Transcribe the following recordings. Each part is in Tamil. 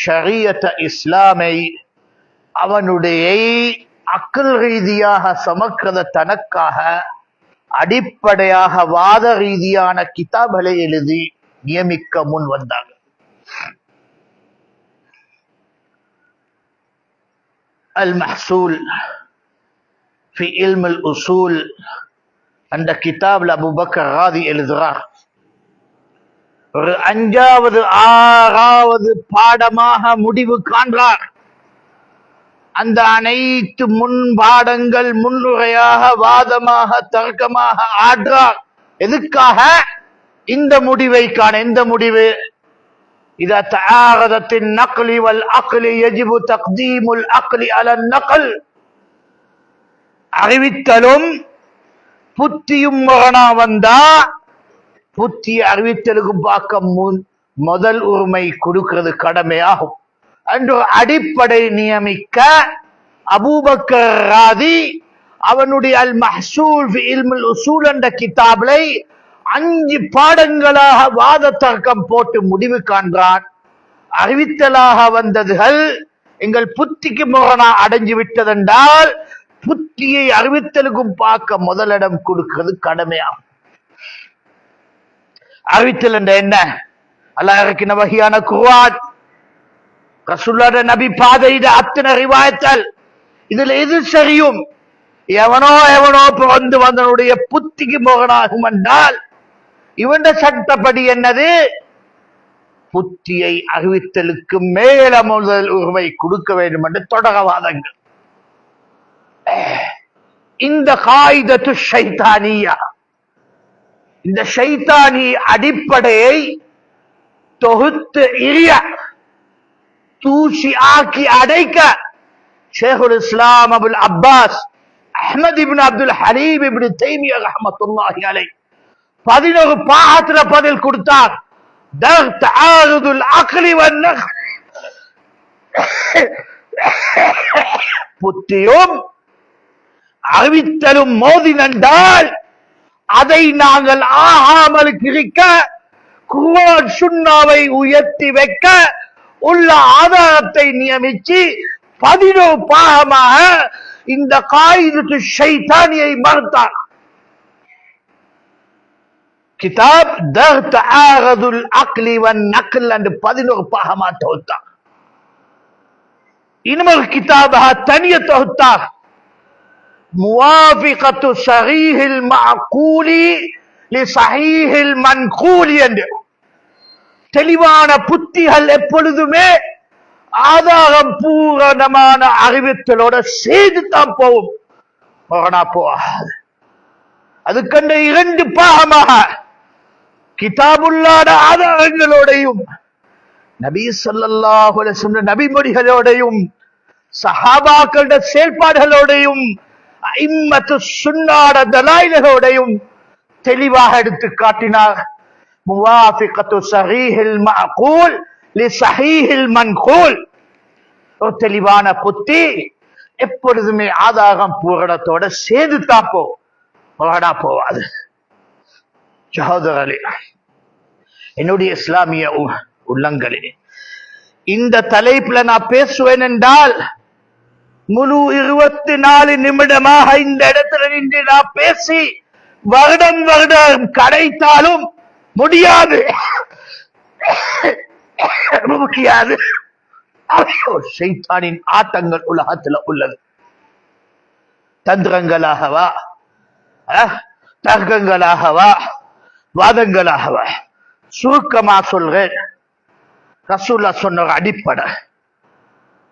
ஷரியத்த இஸ்லாமை அவனுடைய அக்கல் ரீதியாக சமக்கிறத தனக்காக அடிப்படையாக வாத ரீதியான கிதாபலை எழுதி நியமிக்க முன் வந்தாங்க அல் மஹசூல் في علم الأصول அந்த கிதாப்ல அபுபக்கர் ராதி எழுதுறார் ஒரு அஞ்சாவது ஆறாவது பாடமாக முடிவு காண்றார் அந்த அனைத்து முன் பாடங்கள் முன்னுரையாக வாதமாக தர்க்கமாக ஆற்றார் எதுக்காக இந்த முடிவை காண எந்த முடிவு إذا تعارضت النقل والعقل يجب تقديم العقل على النقل அறிவித்தலும் புத்தியும் முரணா வந்தா புத்தி அறிவித்தலுக்கு பார்க்க முன் முதல் உரிமை கொடுக்கிறது கடமையாகும். அன்று அடிப்படை நியமிக்க அபூபக்கர் ராதி அவனுடைய அல் மஹசூல் இல்முல் உசூல் என்ற கிதாபிலை அஞ்சு பாடங்களாக வாத தர்க்கம் போட்டு முடிவு காண்றான். அறிவித்தலாக வந்ததுகள் எங்கள் புத்திக்கு முரணா அடைஞ்சு விட்டதென்றால் புத்தியை அறிவித்தலுக்கும் பார்க்க முதலிடம் கொடுக்கிறது கடமையாகும். அறிவித்தல் என்ற என்ன? அல்லாஹ் இறக்கின வகையான குர்ஆன்? ரசுல்லாட நபி பாதையிட அத்தனை ரிவாயத்தல் இதுல எது சரியும்? எவனோ எவனோ பிறந்து வந்தனுடைய புத்திக்கு மோகனாகும் என்றால் இவன் சட்டப்படி என்னது? புத்தியை அறிவித்தலுக்கு மேல முதல் உரிமை கொடுக்க வேண்டும் என்று தொடரவாதங்கள் இந்த காயிதத்து சைத்தானியா இந்த ஷைத்தானி அடிப்படையை தொகுத்து எரிய தூசி ஆக்கி அடைக்க Shaikhul Islam Abul Abbas Ahmad ibn Abdul Halib ibn Taymiyyah ரஹமத்துல்லாஹி அலை பதினோரு பாகத்துல பதில் கொடுத்தார். புத்தியும் அறிவித்தலும் மோதி நன்றால் அதை நாங்கள் ஆகாமல் கிழிக்க குர்ஆன் சுண்ணாவை உயர்த்தி வைக்க உள்ள ஆதாரத்தை நியமிச்சு பதினோரு பாகமாக இந்த காயிதத்து ஷைத்தானியை மறுத்தார். கிதாப் தர்த் ஆகதுல் அக்லி வன் நக்ல் என்று பதினோரு பாகமா தொகுத்தார். இன்னொரு கிதாபாக தனிய தொகுத்தார். முவாபிகத்து சஹீஹில் மஅகூலி லிசஹீஹில் மன்கூலி என்று. தெளிவான புத்திகள் எப்பொழுதுமே ஆதாரம் பூரணமான அறிவித்தலோட செய்து தான் போகும். மகனா போகாது. அதுக்கண்ட இரண்டு பாகமாக கிதாபுல்லாத ஆதாரங்களோடையும் நபி சொல்லல்லாஹு நபிமொழிகளோடையும் சஹாபாக்களோட செயல்பாடுகளோடையும் ஐம்பத்து சுண்ணாட தலாயில்களோடையும் தெளிவாக எடுத்து காட்டினார். முவாஃபிகத்து சஹீஹில் மஅகூல் லி சஹீஹில் மன்கூல். ஒரு தெளிவான புத்தி எப்பொழுதுமே ஆதாரம் பூரணத்தோட சேர்ந்து தான் போ போகடா போவாது. சகோதரர்களே என்னுடைய இஸ்லாமிய உள்ளங்களே இந்த தலைப்புல நான் பேசுவேன் என்றால் முழு இருபத்தி நாலு நிமிடமாக இந்த இடத்துல நின்று நான் பேசி வருடம் வருடம் கடைத்தாலும் முடியாது. முடியாது. செய்தானின் ஆட்டங்கள் உலகத்துல உள்ளது. தந்திரங்களாகவா தர்க்கங்களாகவா வாதங்களாகவா சுருக்கமா சொல்றேன். ரசூல்லா சொன்ன ஒரு அடிப்படை.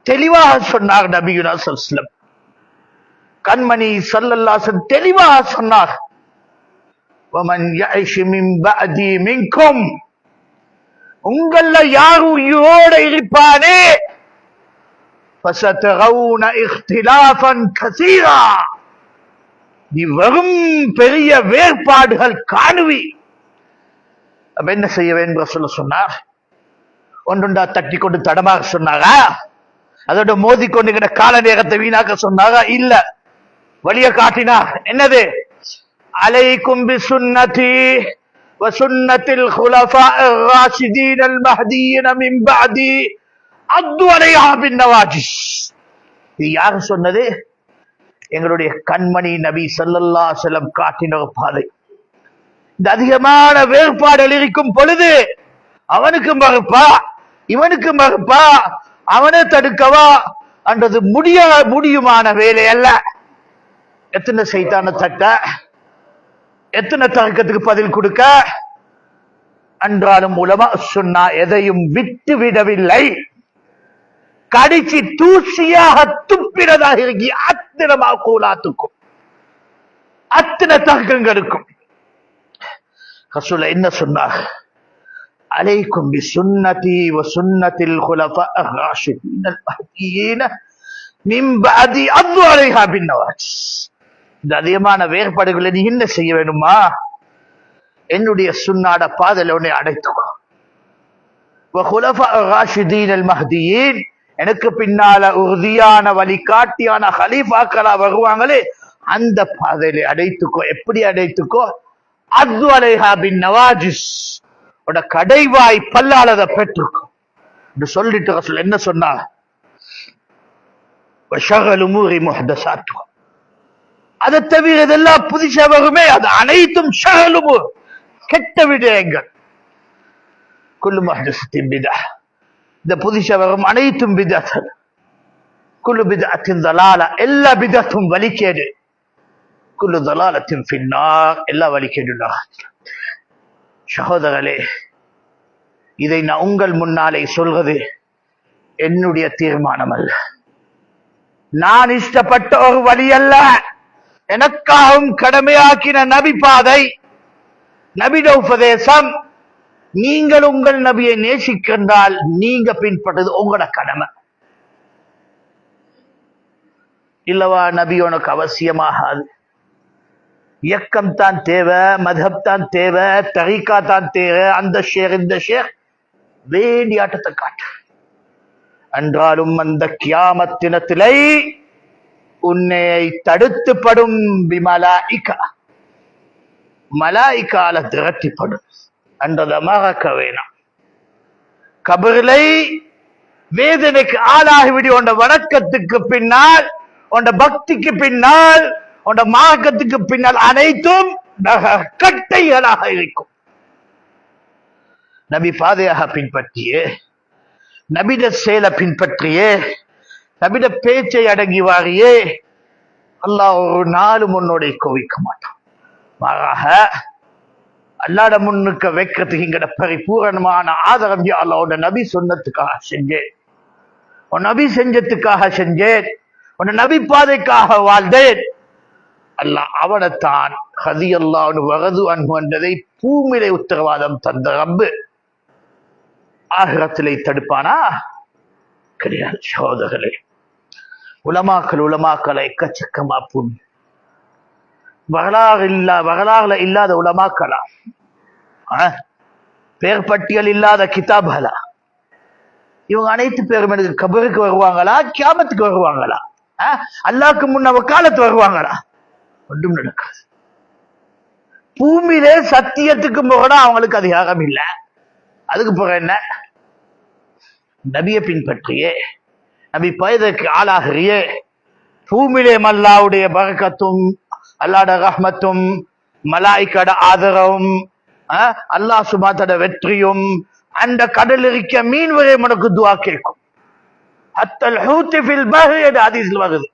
தெளிவாக சொன்னார் நபியுனா கண்மணி சல்லல்லாசன் தெளிவாக சொன்னார். உங்கள யார் உயிரோட இருப்பானே? நீ வெறும் பெரிய வேறுபாடுகள் காணுவி. என்ன செய்ய வேண்டும்? சொல்ல சொன்னார். ஒன்றுண்டா தட்டி கொண்டு தடமாக சொன்னாரா? அதோட மோதி கொண்டு கால நேரத்தை வீணாக்க சொன்னாரா இல்ல வழிய காட்டினார் என்னது அலைக்கும் பி சுன்னதி وسنة الخلفاء الراشدين المهديين من بعدي அத்வலையா பின்னவாஜிஸ் இது யாரு சொன்னது எங்களுடைய கண்மணி நபி ஸல்லல்லாஹு அலைஹி வஸல்லம் காட்டின ஒரு பாதை இந்த அதிகமான வேறுபாடுகள் இருக்கும் பொழுது அவனுக்கு மறுப்பா இவனுக்கு மறுப்பா அவனை தடுக்கவா? என்றது முடிய முடியுமான வேலை அல்ல எத்தனை சைத்தான தட்ட? எத்தனை தர்க்கத்துக்கு பதில் கொடுக்க? அன்றாலும் மூலமா சொன்னா எதையும் விட்டு விடவில்லை. கடிச்சு தூசியாக துப்பினதாக இருக்கி அத்தனமா கூலாத்துக்கும் அத்தனை தர்க்கங்களுக்கும். ரசூல என்ன சொன்னார்? அலைக்கும் பி சுன்னதி வ சுன்னத்தில் குலபா ராஷிதீனல் மஹ்தியீன மின் பஅதி அத்து அலைஹா இந்த அதிகமான வேறுபாடுகளை நீ என்ன செய்ய வேணுமா என்னுடைய சுன்னாட பாதல உன்னை அடைத்துக்கோ. மஹ்தியின் எனக்கு பின்னால உறுதியான வழிகாட்டியான ஹலீஃபாக்களா வருவாங்களே அந்த பாதையில அடைத்துக்கோ. எப்படி அடைத்துக்கோ? அத்வலைஹா பின் நவாஜிஸ். உட கடைவாய் பல்லாளத பெற்றிருக்கும். என்று சொல்லிட்டு ரசூல் என்ன சொன்னா அதை தவிர இதெல்லாம் புதுசா வருமே அது அனைத்தும் ஷகலுமு கெட்ட விடயங்கள். குல்லு முஹதசத்தின் பிதா. இந்த புதுசா வரும் அனைத்தும் பிதாத்தல் குல்லு பிதாத்தின் தலால எல்லா பிதாத்தும் வலிக்கேடு குல்லு தலாலத்தின் பின்னார் எல்லா வலிக்கேடுடா சகோதரர்களே இதை நான் உங்கள் முன்னாலே சொல்வது என்னுடைய தீர்மானம் அல்ல நான் இஷ்டப்பட்ட ஒரு வழி அல்ல. எனக்காகவும் கடமையாக்கின நபி பாதை நபிட உபதேசம் நீங்கள் உங்கள் நபியை நேசிக்கின்றால் நீங்க பின்பற்றது உங்களோட கடமை. இல்லவா நபி உனக்கு அவசியமாகாது. இயக்கம் தான் தேவை மதப் தான் தேவை தரிகா தான் தேவை அந்த ஷேர் இந்த ஷேர். வேண்டிய ஆட்டத்தை காட்டு. என்றாலும் அந்த கியாமத்தினத்திலை உன்னை தடுத்துப்படும் விமலாயிகா. மலாய்க்கால திரட்டிப்படும் என்றதை மறக்க வேணாம். கபரிலை வேதனைக்கு ஆளாகிவிடி உண்ட வணக்கத்துக்கு பின்னால் உண்ட பக்திக்கு பின்னால் உன்னோட மார்க்கத்துக்கு பின்னால் அனைத்தும் கட்டைகளாக இருக்கும். நபி பாதையாக பின்பற்றியே நபிட செயலை பின்பற்றியே நபிட பேச்சை அடங்கி வாரியே அல்லாஹ் ஒரு நாளும் உன்னோட கோவிக்க மாட்டான். மாறாக அல்லாட முன்னுக்க வைக்கிறதுக்கு இங்கட பரிபூரணமான ஆதரவு அல்லாவோட நபி சொன்னதுக்காக செஞ்சேன். உன் நபி செஞ்சதுக்காக செஞ்சேன். உன் நபி பாதைக்காக வாழ்ந்தேன். அல்லாஹ் அவனைத்தான் ஹதி அல்லாஹ் அன்பு என்றதை பூமிலை உத்தரவாதம் தந்த ரப்பு. ஆகிரத்திலே தடுப்பானா? கிடையாது சோதகர்களே உலமாக்கள் உலமாக்களை எக்கச்சக்கமா பூமி. வரலாறு இல்லா வரலாறுல இல்லாத உலமாக்களா? பேர் பட்டியல் இல்லாத கிதாபலா இவங்க அனைத்து பேரும் எனக்கு கபருக்கு வருவாங்களா? கியாமத்துக்கு வருவாங்களா? அல்லாக்கு முன்ன காலத்து வருவாங்களா? ஒன்றும் நடக்காது. பூமியிலே சத்தியத்துக்கு போகணும் அவங்களுக்கு அதிகாரம் இல்லை. அதுக்கு போக என்ன? நபியை பின்பற்றியே நபி பயதற்கு ஆளாகிறியே. பூமியிலே மல்லாவுடைய பழக்கத்தும் அல்லாட ரஹ்மத்தும் மலாய்க்கட ஆதரவும் அல்லா அல்லாஹ் சுமாத்தோட வெற்றியும் அந்த கடல் இருக்க மீன் வரை உனக்கு துவா கேட்கும். அத்தல் ஹூத்தி ஃபில் பஹ் என்று ஹதீஸ்ல வருது.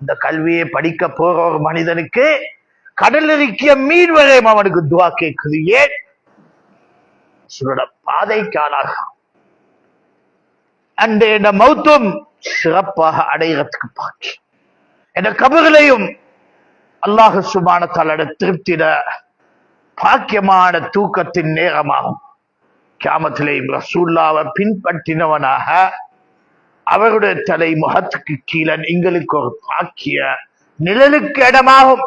இந்த கல்வியை படிக்க போற ஒரு மனிதனுக்கு கடலிருக்கிய மீன் வரையும் அவனுக்கு துவா கேட்குது. ஏன்? சுரோட பாதைக்கானாக அந்த இந்த மௌத்தும் சிறப்பாக அடைகிறதுக்கு பாக்கி. என்ற கபர்களையும் அல்லாஹு சுமான தலட திருப்திட பாக்கியமான தூக்கத்தின் நேரமாகும். கியாமத்திலே ரசூல்லாவை பின்பற்றினவனாக அவருடைய தலை முகத்துக்கு கீழே எங்களுக்கு ஒரு பாக்கிய நிழலுக்கு இடமாகும்.